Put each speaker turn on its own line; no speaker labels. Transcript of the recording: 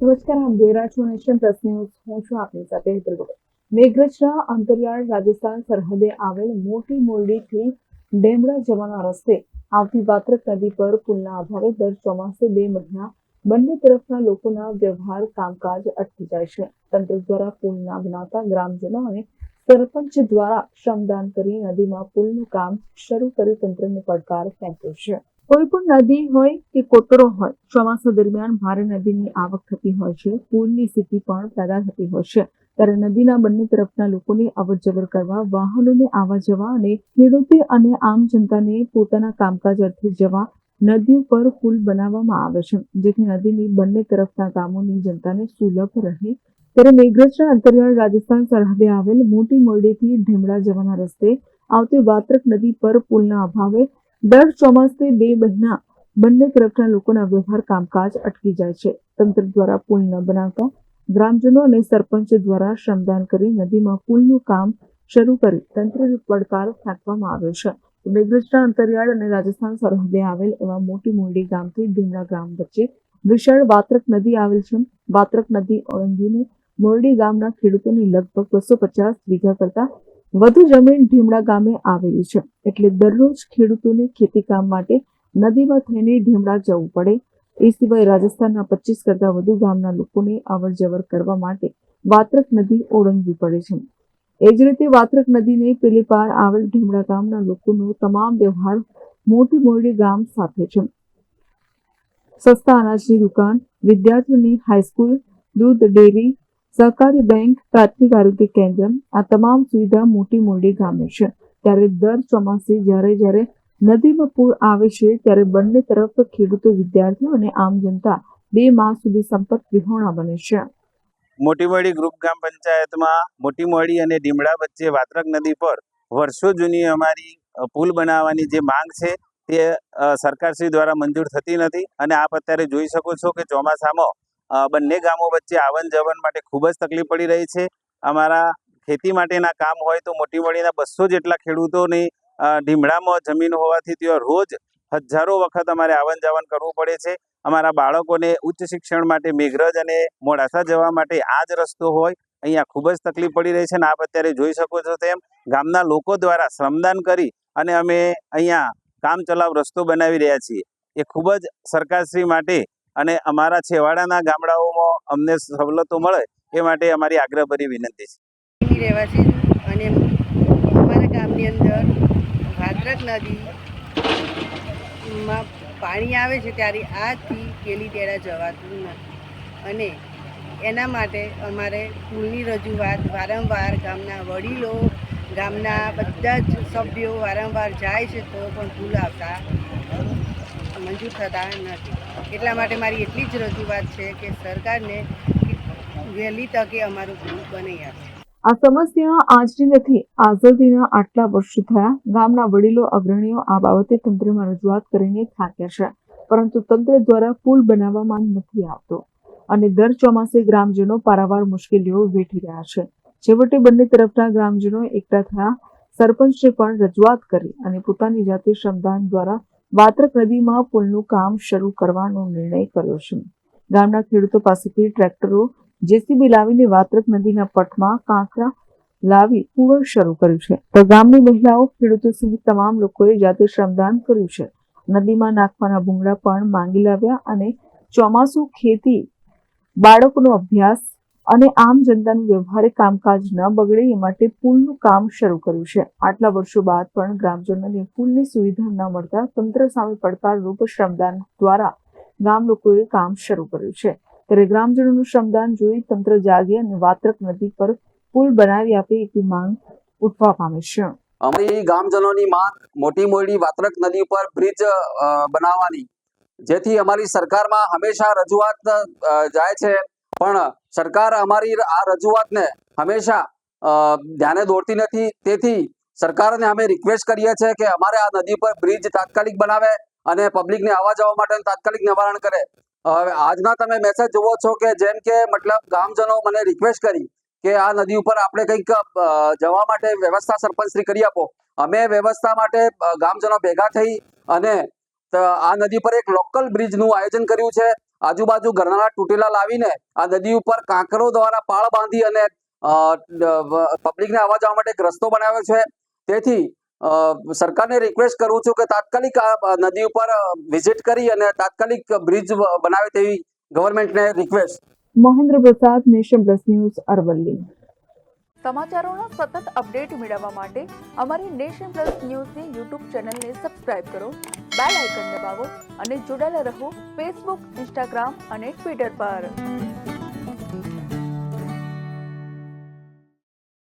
નમસ્કાર, આમ જોઈ રહ્યા છો નેશન પ્લસ ન્યૂઝ. હું છું આપની સાથે હેતલ મેઘરજના અંતરિયાળ રાજસ્થાન સરહદે આવેલ મોટી મોરડીથી ડેમડા જવાના રસ્તે આવતી વાત્રક નદી પર પુલના અભાવે દર ચોમાસે બે મહિના બંને તરફના લોકોના વ્યવહાર કામકાજ અટકી જાય છે. તંત્ર દ્વારા પુલ ના બનાવતા ગ્રામજનો અને સરપંચ દ્વારા શ્રમદાન કરી નદીમાં પુલનું કામ શરૂ કરી તંત્રને પડકાર ફેંક્યો છે. કોઈ પણ નદી હોય કે કોતરો હોય, ચોમાસા દરમિયાન ભારે નદીની આવક થતી હોય છે પૂરની સ્થિતિ પણ પેદા થતી હોય છે. ત્યારે નદીના બંને તરફના લોકોને અવરજવર કરવા, વાહનોને આવવા જવા અને ખેડૂતે અને આમ જનતાને પોતાના કામકાજ અર્થે જવા નદીઓ પર પુલ બનાવવામાં આવે છે, જેથી નદીની બંને તરફના ગામોની જનતાને સુલભ રહે. ત્યારે મેઘરજના અંતરિયાળ રાજસ્થાન સરહદે આવેલ મોટી મોરડીથી ઢીમડા જવાના રસ્તે આવતી વાત્રક નદી પર પુલના અભાવે દર ચોમાસે બે મહિના બંને તરફના લોકોના વ્યવહાર કામકાજ અટકી જાય છે. તંત્ર દ્વારા પુલ ન બનાવતા ગ્રામજનો અને સરપંચ દ્વારા શ્રમદાન કરી નદીમાં પુલનું કામ શરૂ કરી તંત્રને પડકાર ફેંકવામાં આવ્યો છે. મેઘરજના અંતરિયાળ અને રાજસ્થાન સરહદે આવેલ એવા મોટી મોરડી ગામથી ઢીમડા ગામ વચ્ચે વિશાળ વાત્રક નદી આવેલ છે. વાત્રક નદી ઓળંગીને મોરડી ગામના ખેડૂતોની લગભગ બસો પચાસ વીઘા કરતા વધુ જમીન ઢીમડા ગામે આવેલી છે. એટલે દરરોજ ખેડૂતોને ખેતીકામ માટે નદીમાં થઈને ઢીમડા જવું પડે. એ સિવાય રાજસ્થાનના પચીસ કરતા વધુ ગામના લોકોને અવર જવર કરવા માટે વાત્રક નદી ઓળંગવી પડે છે. એ જ રીતે વાત્રક નદીને પેલી પાર આવેલ ઢીમડા ગામના લોકોનો તમામ વ્યવહાર મોટી મોરડી ગામ સાથે છે. સસ્તા અનાજની દુકાન વિદ્યાર્થીઓની હાઈસ્કૂલ દૂધ ડેરી, સહકારી બેંક, પ્રાથમિક આરોગ્ય કેન્દ્ર, આ તમામ સુવિધા મોટી મોરડી ગામે છે. ત્યારે દર ચોમાસે જ્યારે જ્યારે નદીમાં પૂર આવે છે ત્યારે બંને તરફ ખેડૂતો, વિદ્યાર્થીઓ અને આમ જનતા બે માસ સુધી સંપર્ક વિહોણા બને છે.
મોટી મોડી ગ્રુપ ગ્રામ પંચાયતમાં મોટી મોડી અને ડીમડા વચ્ચે વાત્રક નદી પર વર્ષો જૂની અમારી પુલ બનાવવાની જે માંગ છે તે સરકારશ્રી દ્વારા મંજૂર થતી નથી અને આપ અત્યારે જોઈ શકો છો કે ચોમાસામાં બંને ગામો વચ્ચે આવન જવન માટે ખૂબ જ તકલીફ પડી રહી છે. અમારા ખેતી માટેના કામ હોય તો મોટી મોડીના બસો જેટલા ખેડૂતોની ઢીમડામાં જમીન હોવાથી ત્યાં રોજ હજારો વખત અમારે આવન જાવન કરવું પડે છે. અમારા બાળકોને ઉચ્ચ શિક્ષણ માટે મેઘરજ અને મોડાસા જવા માટે આ જ રસ્તો હોય. અહીંયા ખૂબ જ તકલીફ પડી રહી છે અને આપ અત્યારે જોઈ શકો છો તેમ ગામના લોકો દ્વારા શ્રમદાન કરી અને અમે અહીંયા કામ ચલાવ રસ્તો બનાવી રહ્યા છીએ. એ ખૂબ જ સરકારશ્રી માટે અને અમારા છેવાડાના ગામડાઓમાં અમને સવલતો મળે એ માટે અમારી આગ્રહભરી વિનંતી છે.
રહેવાસી અને અમારા ગામની અંદર ભાદ્રક નદીમાં પાણી આવે છે ત્યારે આથી કેલી તેડા જવાતું નથી. અને એના માટે અમારે કુલની રજૂઆત વારંવાર ગામના વડીલો, ગામના બધા જ સભ્યો વારંવાર જાય છે તો પણ ભૂલ આવતા મંજૂર થતા નથી. એટલા માટે મારી એટલી જ રજૂઆત છે કે સરકારને વહેલી તકે અમારું ભૂલ બની આપે.
આ સમસ્યા આજની નથી, આઝાદીના આટલા વર્ષો થયા. ગામના વડીલો, અગ્રણીઓ આ બાબતે તંત્રમાં રજૂઆત કરીને થાક્યા છે. પરંતુ તંત્ર દ્વારા પુલ બનાવવામાં નથી આવતો. અને દર ચોમાસે ગ્રામજનો પારાવાર મુશ્કેલીઓ વેઠી રહ્યા છે. છેવટે બંને તરફના ગ્રામજનો એકઠા થયા. સરપંચને પણ રજૂઆત કરી અને પોતાની જાતે શ્રમદાન દ્વારા વાત્રક નદીમાં પુલનું કામ શરૂ કરવાનો નિર્ણય કર્યો છે. ગામના ખેડૂતો પાસેથી ટ્રેક્ટરો જેસીબી લાવીને વાત્રક નદીના પટમાં કાંકરા લાવી પુવર શરૂ કર્યું છે. તો ગામની મહિલાઓ ખેડૂતો સહિત તમામ લોકોએ જાતે શ્રમદાન કર્યું છે. નદીમાં નાખવાના ભૂંગળા પણ માંગી લાવ્યા અને ચોમાસું ખેતી, બાળકોનો અભ્યાસ અને આમ જનતાનું વ્યવહારિક કામકાજ ન બગડે એ માટે પુલનું કામ શરૂ કર્યું છે. આટલા વર્ષો બાદ પણ ગ્રામજનોને પુલની સુવિધા ન મળતા તંત્ર સામે પડકારરૂપ શ્રમદાન દ્વારા ગામ લોકોએ કામ શરૂ કર્યું છે. ત્યારે ગ્રામજનોનું શ્રમદાન જોઈ તંત્ર જાગે અને વાત્રક નદી પર પુલ બનાવી આપે એવી માંગ ઉઠવા પામે છે.
અમારી ગામજનોની માંગ મોટી મોટી વાત્રક નદી પર બ્રિજ બનાવવાની, જેથી અમારી સરકારમાં હંમેશા રજૂઆત જાય છે. પણ સરકાર અમારી આ રજૂઆતને હંમેશા ધ્યાને દોડતી નથી. તેથી સરકારને અમે રિક્વેસ્ટ કરીએ છીએ કે અમારે આ નદી પર બ્રિજ તાત્કાલિક બનાવે અને પબ્લિકને આવવા જવા માટે તાત્કાલિક નિવારણ કરે. હવે આજના તમે મેસેજ જુઓ છો કે જેમ કે મતલબ ગામજનો મને રિક્વેસ્ટ કરી કે આ નદી ઉપર આપણે કંઈક જવા માટે વ્યવસ્થા સરપંચશ્રી કરી આપો. અમે વ્યવસ્થા માટે ગામજનો ભેગા થઈ અને આ નદી પર એક લોકલ બ્રિજનું આયોજન કર્યું છે. આજુબાજુ ઘરના તૂટેલા લાવીને આ નદી ઉપર કાંકરો દ્વારા પાળ બાંધી અને પબ્લિકને આવવા જવા માટે એક રસ્તો બનાવ્યો છે. તેથી સરકારને રિક્વેસ્ટ કરું છું કે તાત્કાલિક આ નદી ઉપર વિઝિટ કરી અને તાત્કાલિક બ્રિજ બનાવે તેવી ગવર્મેન્ટને રિક્વેસ્ટ
મહેન્દ્ર પ્રસાદ નેશન પ્લસ ન્યૂઝ અરવલ્લી.
સમાચારોના સતત અપડેટ મેળવવા માટે અમારી નેશન પ્લસ ન્યૂઝની યુટ્યુબ ચેનલને સબસ્ક્રાઇબ કરો બેલ આઇકન દબાવો અને જોડાયેલા રહો ફેસબુક ઇન્સ્ટાગ્રામ અને ટ્વિટર પર.